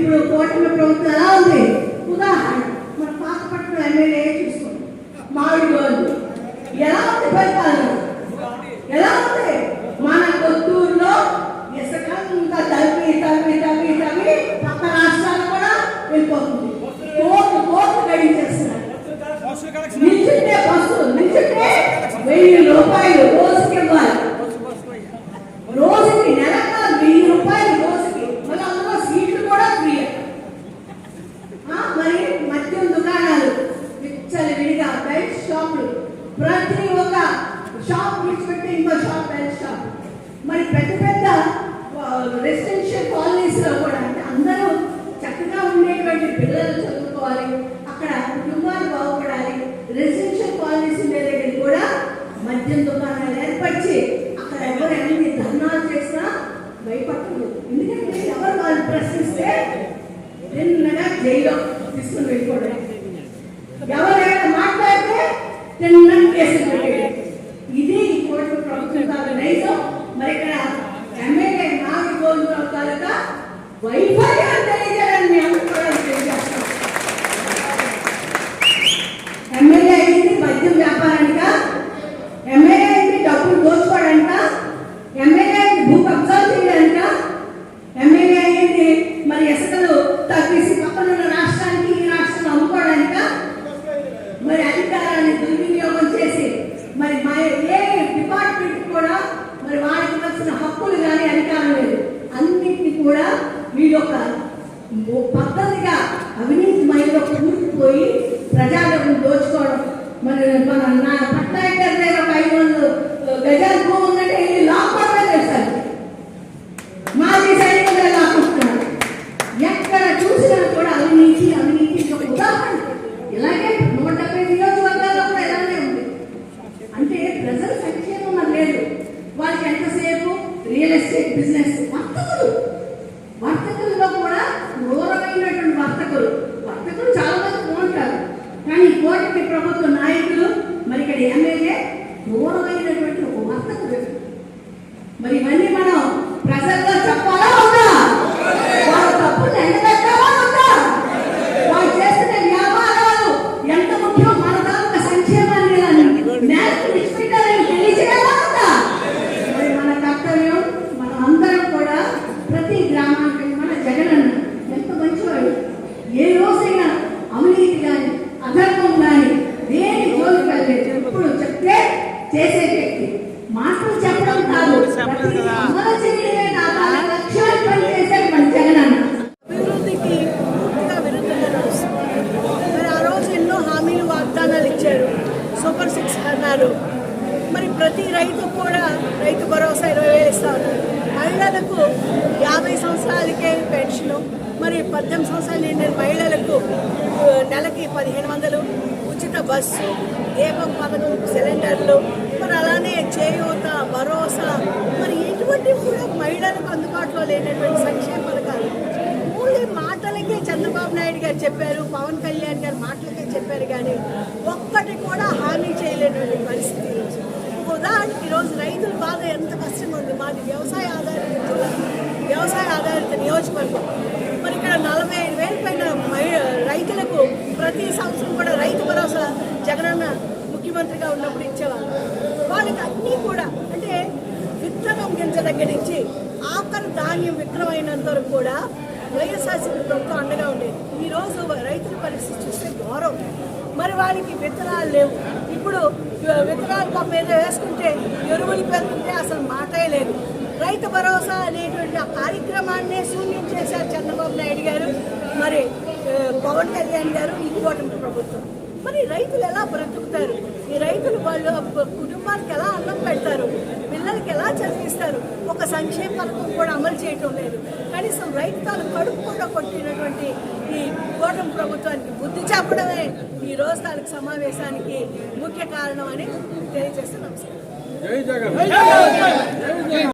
ఇప్పుడు కోటమి ప్రభుత్వం ఎలా ఉంది? ఉదాహరణ మన పాతపట్నం ఎమ్మెల్యే చూసుకోండి. మామిడి గోళ్ళు ఎలా ఉంది పరిపాలన? ప్రతి ఒక్క షాప్ విడిచిపెట్టి ఇంకో షాప్ బెల్ట్ షాప్ మరి పెద్ద పెద్ద రెసిడెన్షియల్ కాలనీస్లో కూడా అంటే అందరూ చక్కగా ఉండేటువంటి పిల్లలు చదువుకోవాలి అక్కడ కుటుంబాలు బాగుపడాలి రెసిడెన్షియల్ కాలనీస్ ఉండే దగ్గర కూడా మద్యం దుకాణాలు ఏర్పరిచి అక్కడ ఎవరు ఎన్ని ధర్నాలు చేసినా భయపడదు ఎందుకంటే ఎవరు వాళ్ళు ప్రశ్నిస్తే నిన్నగా జైల్లో తీసుకుని వెళ్ళిపోవడం ఎవరైనా మాట్లాడితే నిన్న ప్రభుత్వం మరి ఇక్కడ ఎమ్మెల్యే నాలుగు గోవిందరావు తాలూకా వైఫల్యం తెలియజేయాలని మీ కూడా తెలియజేస్తాం. ఎమ్మెల్యే అయింది మద్యం వ్యాపారానిక? ఎమ్మెల్యే అయింది డబ్బులు దోచుకోవడానిక ఎమ్మెల్యే అయింది భూ కబ్జాలు చేయడానిక? ఎమ్మెల్యే అయింది మరి ఇసుకలు తగ్గిసి పక్కనున్న రాష్ట్రానికి ఈ రాష్ట్రం అమ్ముకోవడానిక? మరి అధికారాన్ని దుర్వినియోగం చేసి మరి మా ఏ డిపార్ట్మెంట్ కూడా మరి వాళ్ళకి వచ్చిన హక్కులు కానీ అధికారం లేదు. అన్నింటినీ కూడా వీళ్ళు ఒక పద్ధతిగా అవినీతి మైలో కూరుకుపోయి ప్రజాలను దోచుకోవడం. మరి మన నా పట్నాయక్ గారి ఒక ఐదు వందలు గజాల భూమి ఉందంటే ఇది లాక్కోవడమే చేశారు మాజీ సైనికులు లాక్కుంటున్నారు ఎక్కడ చూసినా కూడా అవినీతి అవినీతి ఒక ఉదాహరణ ఇలాగే నూట డెబ్బై నియోజకవర్గాల్లో కూడా ఇలానే ఉంది అంటే ప్రజల సంక్షేమం మరి లేదు వాళ్ళకి ఎంతసేపు రియల్ ఎస్టేట్ బిజినెస్ వర్తకులు. వర్తకుల్లో కూడా క్రూరమైనటువంటి వర్తకులు. వర్తకులు చాలా మంది బాగుంటారు. కానీ కోటికి ప్రభుత్వ నాయకులు మరి ఇక్కడ ఎమ్మెల్యే క్రూరమైనటువంటి ఒక వర్తకుడు. మరి ఇవన్నీ మనం ప్రజల్లో చెప్పాలి ఉందా వాళ్ళ తప్పులు ఎండబెట్టాలా ఉందా వాళ్ళు చేస్తున్న వ్యాపారాలు ఎంత ముఖ్యం మన తాలూకా సంక్షేమాన్ని నేలకు విడిచిపెట్టాలని తెలియజేయాలా ఉందా మరి మన కర్తవ్యం మనం అందరం కూడా ప్రతి గ్రామానికి మన జగనన్న ఎంత మంచివాడు ఏ రోజైనా అవినీతి కానీ అధర్మం కానీ దేని జోలికి వెళ్ళలేదు ఎప్పుడు చెప్తే చేసే వ్యక్తి. మాటలు చెప్పడం కాదు అమలు చేయడమే మన అభివృద్ధికి పూర్తిగా విరుద్ధంగా నడుస్తుంది మరి ఆ రోజు ఎన్నో హామీలు వాగ్దానాలు ఇచ్చారు. సూపర్ సిక్స్ అన్నారు. మరి ప్రతి రైతు కూడా రైతు భరోసా ఇరవై వేలు ఇస్తా ఉన్నారు. మహిళలకు యాభై సంవత్సరాలకే పెన్షను మరి పద్దెనిమిది సంవత్సరాలు నిండిన మహిళలకు నెలకి పదిహేను వందలు ఉచిత బస్సు దీపం పథకం సిలిండర్లు మరి అలానే చేయూత భరోసా మరి ఎటువంటి కూడా మహిళలకు అందుబాటులో లేనటువంటి సంక్షేమ పథకాలు. ఓన్లీ మాటలకే చంద్రబాబు నాయుడు గారు చెప్పారు పవన్ కళ్యాణ్ గారు మాటలకే చెప్పారు కానీ ఒక్కటి కూడా హామీ చేయలేనటువంటి పరిస్థితి ఉదాహరణకి ఈరోజు రైతుల బాధ ఎంత కష్టంగా ఉంది. మాది వ్యవసాయ ఆధారిత జిల్లా. వ్యవసాయ ఆధారిత నియోజకవర్గం. మరి ఇక్కడ నలభై ఐదు వేల పైన మహి- రైతులకు ప్రతి సంవత్సరం కూడా జగనన్న ముఖ్యమంత్రిగా ఉన్నప్పుడు ఇచ్చేవాళ్ళు. వాళ్ళకి అన్నీ కూడా అంటే విత్తనం గింజ దగ్గర నుంచి ఆఖరి ధాన్యం విక్రమైనంత వరకు కూడా వైఎస్ఆర్సీపీ ప్రభుత్వం అండగా ఉండేది. ఈ రోజు రైతుల పరిస్థితి చూస్తే ఘోరం. మరి వారికి విత్తనాలు లేవు. ఇప్పుడు విత్తనాలు మీద వేసుకుంటే ఎరువులు పెరుగుతుంటే అసలు మాటే లేదు. రైతు భరోసా అనేటువంటి ఆ కార్యక్రమాన్నే శూన్యం చేశారు చంద్రబాబు నాయుడు గారు. మరి పవన్ కళ్యాణ్ గారు ఇంకోటి ప్రభుత్వం. మరి రైతులు ఎలా బ్రతుకుతారు? ఈ రైతులు వాళ్ళు కుటుంబానికి ఎలా అన్నం పెడతారు? పిల్లలకి ఎలా చదివిస్తారు? ఒక సంక్షేమ పథకం కూడా అమలు చేయటం లేదు. కనీసం రైతు తాను కడుపు కూడా కొట్టినటువంటి ఈ కూటమి ప్రభుత్వానికి బుద్ధి చెప్పడమే ఈ రోజు తాలూకు సమావేశానికి ముఖ్య కారణం అని తెలియజేస్తున్నాం సార్ జై జగన్.